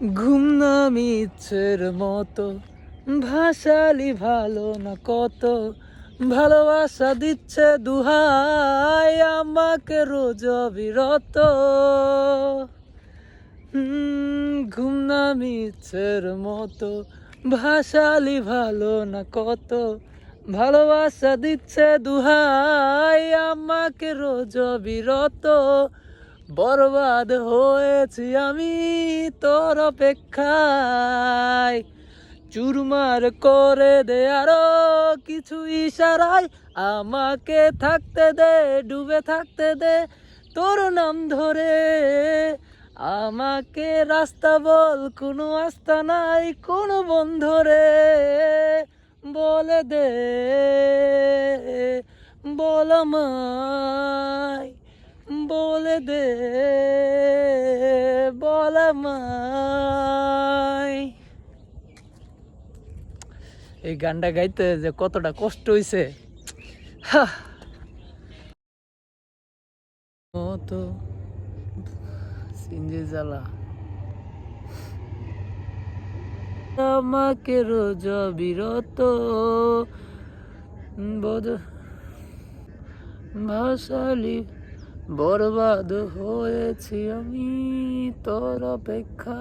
ঘুম নামি ইচ্ছের মতো, ভাসালি ভালো না কত, ভালোবাসা দিচ্ছে দুহাই আমাকে রোজ বিরত ঘুম নামি ইচ্ছের মতো, ভাসালি ভালো না কত, ভালোবাসা দিচ্ছে দুহাই আমাকে রোজ বিরত বরবাদ হয়েছি আমি তোর অপেক্ষায়। চুরমার করে দে আরও কিছু ইশারায়। আমাকে থাকতে দে, ডুবে থাকতে দে তোর নাম ধরে। আমাকে রাস্তা বল, কোনো আস্তা নাই, কোনো বন্ধরে। বলে দে, বল আমায়। বলে দে, বল এই গানটা গাইতে যে কতটা কষ্ট হইছে। মতো সিঞ্জি জ্বালা। আমাকে রোজ বিরত বদ ভাসালি বরবাদ হয়েছি আমি তোর অপেক্ষা।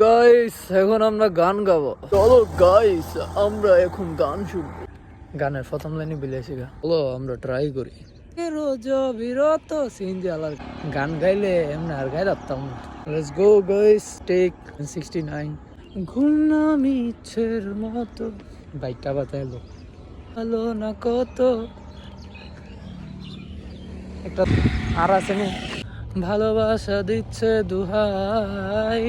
গাইস এখন আমরা গান গাবো। চলো গাইস আমরা এখন গান শুনব। গানের প্রথম লাইনে বিলেছি গা। চলো আমরা ট্রাই করি। রোজ বিরত সিনজি আলার গান গাইলে এমনি আর গাই রাখতাম না। লেটস গো গাইস টেক 69 ঘুম নামি ইচ্ছের মতো বাইকটা বাতাইলো ভালো না কত একটা আর আছে নি? ভালোবাসা দিচ্ছে দুহাই,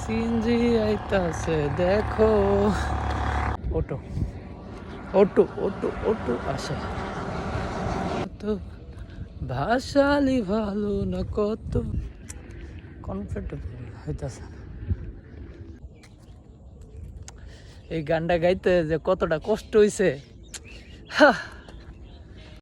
সিনজি আইতাছে, দেখো। অটো অটো অটো অটো আসে। তো ভাসালি ভালো না কত কমফর্টেবল হইতাছে। এই গানটা গাইতে যে কতটা কষ্ট হইছে। হা